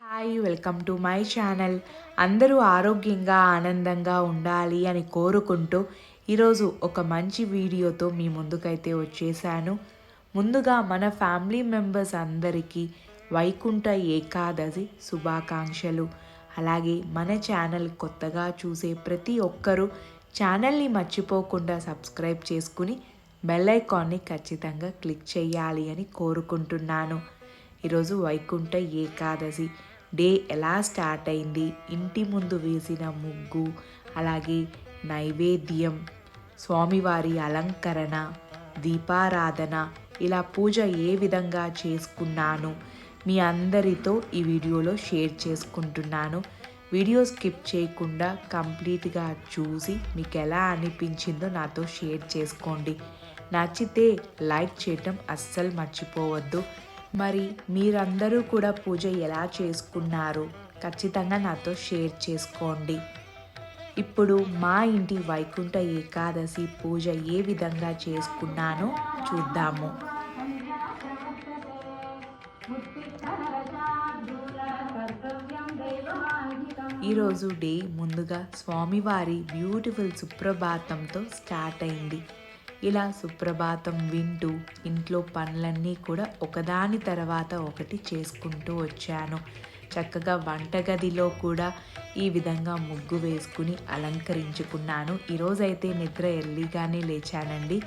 Hi welcome to my channel అందరూ ఆరోగ్యంగా ఆనందంగా ఉండాలి అని కోరుకుంటూ ఈరోజు ఒక మంచి వీడియోతో మీ ముందుకైతే వచ్చేసాను. ముందుగా మన ఫ్యామిలీ మెంబర్స్ అందరికీ వైకుంఠ ఏకాదశి శుభాకాంక్షలు. అలాగే మన ఛానల్ కొత్తగా చూసే ప్రతి ఒక్కరూ ఛానల్ని మర్చిపోకుండా సబ్స్క్రైబ్ చేసుకుని బెల్ ఐకాన్ని ఖచ్చితంగా క్లిక్ చేయాలి అని కోరుకుంటున్నాను. ఈరోజు వైకుంఠ ఏకాదశి. డే ఎలా స్టార్ట్ అయింది? ఇంటి ముందు వేసిన ముగ్గు అలాగే నైవేద్యం స్వామివారి అలంకరణ దీపారాధన ఇలా పూజ ఏ విధంగా చేసుకున్నాను? మీ అందరితో ఈ వీడియోలో షేర్ చేసుకుంటున్నాను. వీడియో స్కిప్ చేయకుండా కంప్లీట్గా చూసి మీకు ఎలా అనిపించిందో నాతో షేర్ చేసుకోండి. నచ్చితే లైక్ చేయటం అస్సలు మర్చిపోవద్దు. మరి మీరందరూ కూడా పూజ ఎలా చేసుకున్నారు ఖచ్చితంగా నాతో షేర్ చేసుకోండి. ఇప్పుడు మా ఇంటి వైకుంఠ ఏకాదశి పూజ ఏ విధంగా చేసుకున్నానో చూద్దాము. ఈరోజు డే ముందుగా స్వామివారి బ్యూటిఫుల్ సుప్రభాతంతో స్టార్ట్ అయింది. ఇలా సుప్రభాతం వింటూ ఇంట్లో పనులన్నీ కూడా ఒకదాని తర్వాత ఒకటి చేసుకుంటూ వచ్చాను. చక్కగా వంటగదిలో కూడా ఈ విధంగా ముగ్గు వేసుకుని అలంకరించుకున్నాను. ఈరోజైతే నిద్ర ఎర్లీగానే లేచానండి.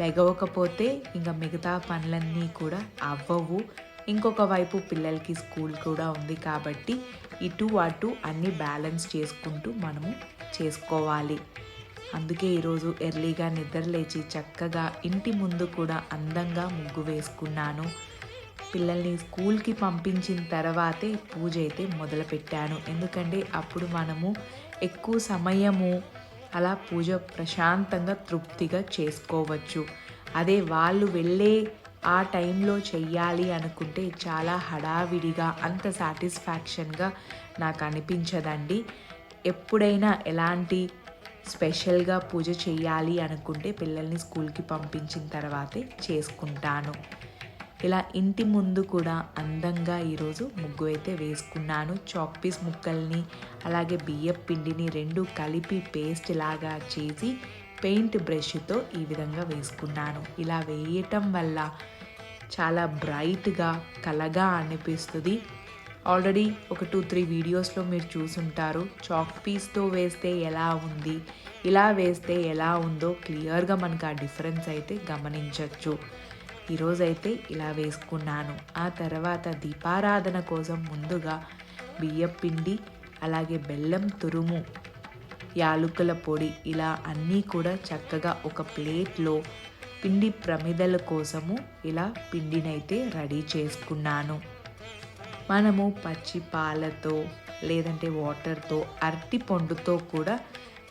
లెగవకపోతే ఇంకా మిగతా పనులన్నీ కూడా అవ్వవు. ఇంకొక వైపు పిల్లలకి స్కూల్ కూడా ఉంది కాబట్టి ఇటు అటు అన్నీ బ్యాలెన్స్ చేసుకుంటూ మనము చేసుకోవాలి. అందుకే ఈరోజు ఎర్లీగా నిద్రలేచి చక్కగా ఇంటి ముందు కూడా అందంగా ముగ్గు వేసుకున్నాను. పిల్లల్ని స్కూల్కి పంపించిన తర్వాతే పూజ అయితే మొదలుపెట్టాను. ఎందుకంటే అప్పుడు మనము ఎక్కువ సమయము అలా పూజ ప్రశాంతంగా తృప్తిగా చేసుకోవచ్చు. అదే వాళ్ళు వెళ్ళే ఆ టైంలో చెయ్యాలి అనుకుంటే చాలా హడావిడిగా అంత సాటిస్ఫాక్షన్గా నాకు అనిపించదండి. ఎప్పుడైనా ఎలాంటి స్పెషల్గా పూజ చేయాలి అనుకుంటే పిల్లల్ని స్కూల్కి పంపించిన తర్వాతే చేసుకుంటాను. ఇలా ఇంటి ముందు కూడా అందంగా ఈరోజు ముగ్గు అయితే వేసుకున్నాను. చాక్ పీస్ ముక్కల్ని అలాగే బియ్యం పిండిని రెండు కలిపి పేస్ట్ లాగా చేసి పెయింట్ బ్రష్తో ఈ విధంగా వేసుకున్నాను. ఇలా వేయటం వల్ల చాలా బ్రైట్గా కలగా అనిపిస్తుంది. ఆల్రెడీ ఒక టూ త్రీ వీడియోస్లో మీరు చూసుంటారు. చాక్ పీస్తో వేస్తే ఎలా ఉంది? ఇలా వేస్తే ఎలా ఉందో క్లియర్గా మనకు ఆ డిఫరెన్స్ అయితే గమనించవచ్చు ఈరోజైతే ఇలా వేసుకున్నాను. ఆ తర్వాత దీపారాధన కోసం ముందుగా బియ్యం పిండి అలాగే బెల్లం తురుము యాలుకల పొడి ఇలా అన్నీ కూడా చక్కగా ఒక ప్లేట్లో పిండి ప్రమిదల కోసము ఇలా పిండినైతే రెడీ చేసుకున్నాను. మనము పచ్చి పాలతో లేదంటే వాటర్తో అరటి పండుతో కూడా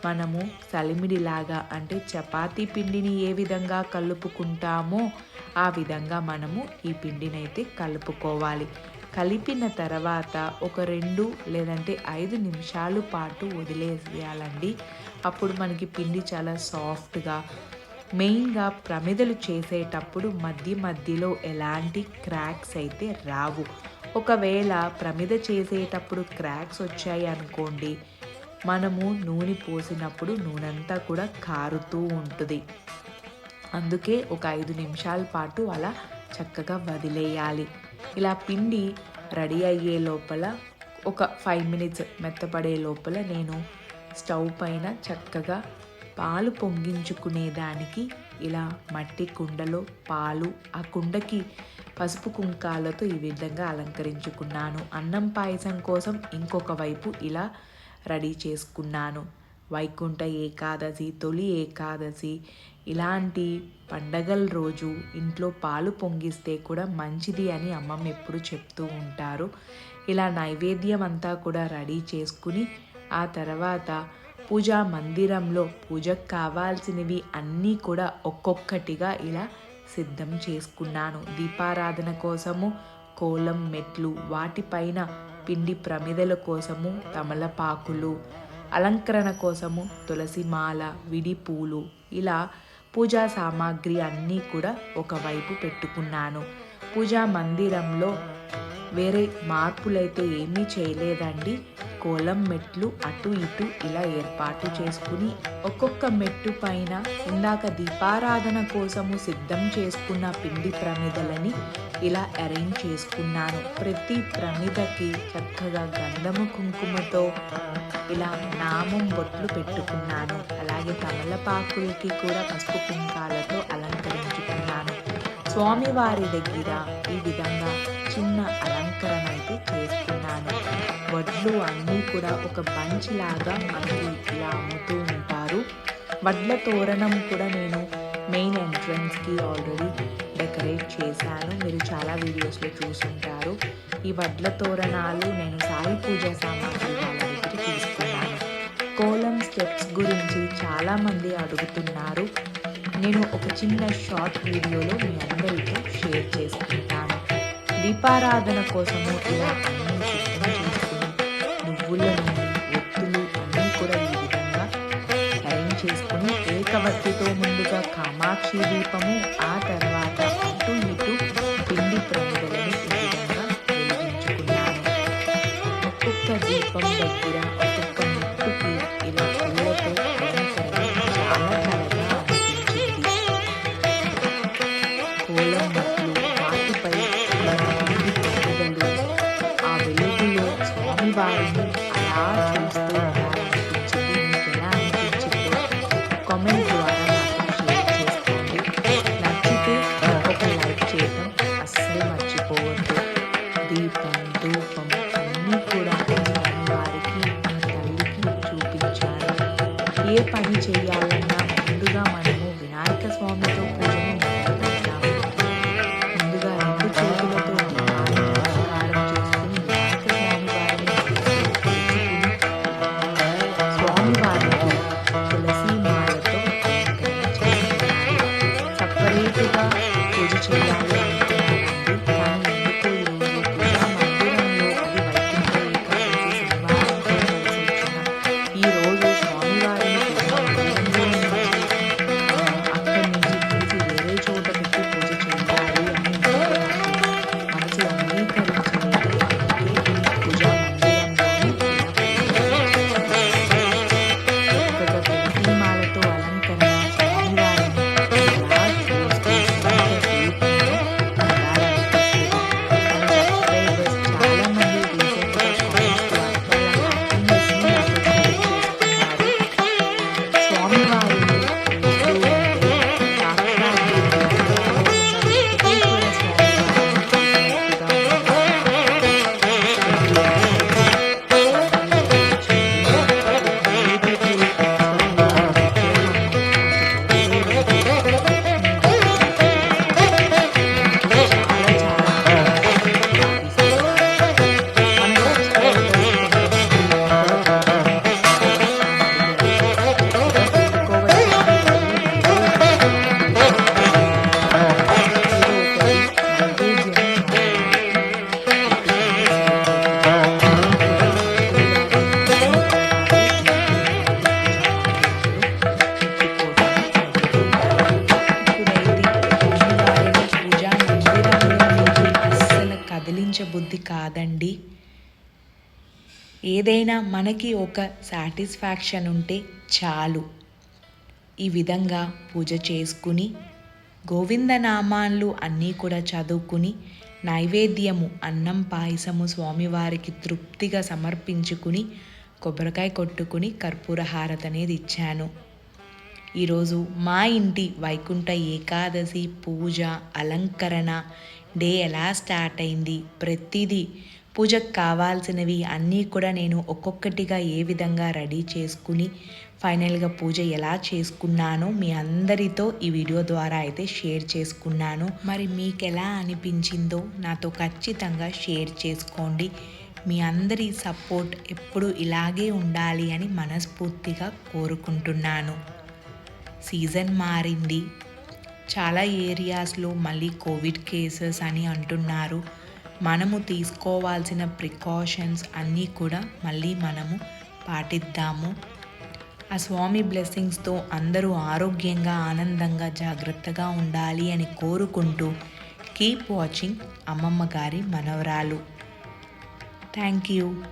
మనము సలిమిడిలాగా అంటే చపాతీ పిండిని ఏ విధంగా కలుపుకుంటామో ఆ విధంగా మనము ఈ పిండినైతే కలుపుకోవాలి. కలిపిన తర్వాత ఒక రెండు లేదంటే ఐదు నిమిషాలు పాటు వదిలేసేయాలండి. అప్పుడు మనకి పిండి చాలా సాఫ్ట్గా మెయిన్గా ప్రమిదలు చేసేటప్పుడు మధ్య మధ్యలో ఎలాంటి క్రాక్స్ అయితే రావు. ఒకవేళ ప్రమిద చేసేటప్పుడు క్రాక్స్ వచ్చాయి అనుకోండి మనము నూనె పోసినప్పుడు నూనె అంతా కూడా కారుతూ ఉంటుంది. అందుకే ఒక ఐదు నిమిషాల పాటు అలా చక్కగా వదిలేయాలి. ఇలా పిండి రెడీ అయ్యే లోపల ఒక ఫైవ్ మినిట్స్ మెత్తపడే లోపల నేను స్టవ్ పైన చక్కగా పాలు పొంగించుకునేదానికి ఇలా మట్టి కుండలో పాలు ఆ కుండకి పసుపు కుంకాలతో ఈ విధంగా అలంకరించుకున్నాను. అన్నం పాయసం కోసం ఇంకొక వైపు ఇలా రెడీ చేసుకున్నాను. వైకుంఠ ఏకాదశి తొలి ఏకాదశి ఇలాంటి పండగల రోజు ఇంట్లో పాలు పొంగిస్తే కూడా మంచిది అని అమ్మమ్మ ఎప్పుడు చెప్తూ ఉంటారు. ఇలా నైవేద్యం అంతా కూడా రెడీ చేసుకుని ఆ తర్వాత పూజా మందిరంలో పూజకు కావాల్సినవి అన్నీ కూడా ఒక్కొక్కటిగా ఇలా సిద్ధం చేసుకున్నాను. దీపారాధన కోసము కోలం మెట్లు వాటిపైన పిండి ప్రమిదల కోసము తమలపాకులు అలంకరణ కోసము తులసి మాల విడి పూలు ఇలా పూజా సామాగ్రి అన్నీ కూడా ఒకవైపు పెట్టుకున్నాను. పూజా మందిరంలో వేరే మార్పులైతే ఏమీ చేయలేదండి. కోలం మెట్లు అటు ఇటు ఇలా ఏర్పాటు చేసుకుని ఒక్కొక్క మెట్టు పైన ఇందాక దీపారాధన కోసము సిద్ధం చేసుకున్న పిండి ప్రమిదలని ఇలా అరేంజ్ చేసుకున్నాను. ప్రతి ప్రమిదకి చక్కగా గంధము కుంకుమతో ఇలా నామం బొట్లు పెట్టుకున్నాను. అలాగే తమలపాకులకి కూడా పసుపు కుంకాలతో అలంకరించుకున్నాను. స్వామివారి దగ్గర ఈ విధంగా చిన్న అలంకరణ అయితే చేసుకున్నాను. వడ్లు అని కూడా ఒక బంచ్ లాగా మనకి ఇలా అమ్ముతూ ఉంటారు. వడ్ల తోరణం కూడా నేను మెయిన్ ఎంట్రన్స్కి ఆల్రెడీ డెకరేట్ చేశాను. మీరు చాలా వీడియోస్లో చూసుంటారు. ఈ వడ్ల తోరణాలు నేను సాయి పూజ సామాగ్రి వాళ్ళ దగ్గర తీసుకున్నాను. కోలం స్టెప్స్ గురించి చాలామంది అడుగుతున్నారు. నేను ఒక చిన్న షార్ట్ వీడియోలో మీ అందరితో షేర్ చేసుకుంటాను దీపారాధన కోసము ఇలా కామాక్షి దీపము ఆ తర్వాత ఏదైనా మనకి ఒక సాటిస్ఫాక్షన్ ఉంటే చాలు. ఈ విధంగా పూజ చేసుకుని గోవిందనామాలు అన్నీ కూడా చదువుకుని నైవేద్యము అన్నం పాయసము స్వామివారికి తృప్తిగా సమర్పించుకుని కొబ్బరికాయ కొట్టుకుని కర్పూర హారతి అనేది ఇచ్చాను. ఈరోజు మా ఇంటి వైకుంఠ ఏకాదశి పూజ అలంకరణ డే ఎలా స్టార్ట్ అయింది? ప్రతిదీ పూజకు కావాల్సినవి అన్నీ కూడా నేను ఒక్కొక్కటిగా ఏ విధంగా రెడీ చేసుకుని ఫైనల్గా పూజ ఎలా చేసుకున్నానో మీ అందరితో ఈ వీడియో ద్వారా అయితే షేర్ చేసుకున్నాను. మరి మీకు ఎలా అనిపించిందో నాతో ఖచ్చితంగా షేర్ చేసుకోండి. మీ అందరి సపోర్ట్ ఎప్పుడు ఇలాగే ఉండాలి అని మనస్ఫూర్తిగా కోరుకుంటున్నాను. సీజన్ మారింది. చాలా ఏరియాస్లో మళ్ళీ కోవిడ్ కేసెస్ అని అంటున్నారు. మనము తీసుకోవాల్సిన ప్రికాషన్స్ అన్నీ కూడా మళ్ళీ మనము పాటిద్దాము. ఆ స్వామి బ్లెస్సింగ్స్తో అందరూ ఆరోగ్యంగా ఆనందంగా జాగ్రత్తగా ఉండాలి అని కోరుకుంటూ కీప్ వాచింగ్ అమ్మమ్మ గారి మనవరాలు. Thank you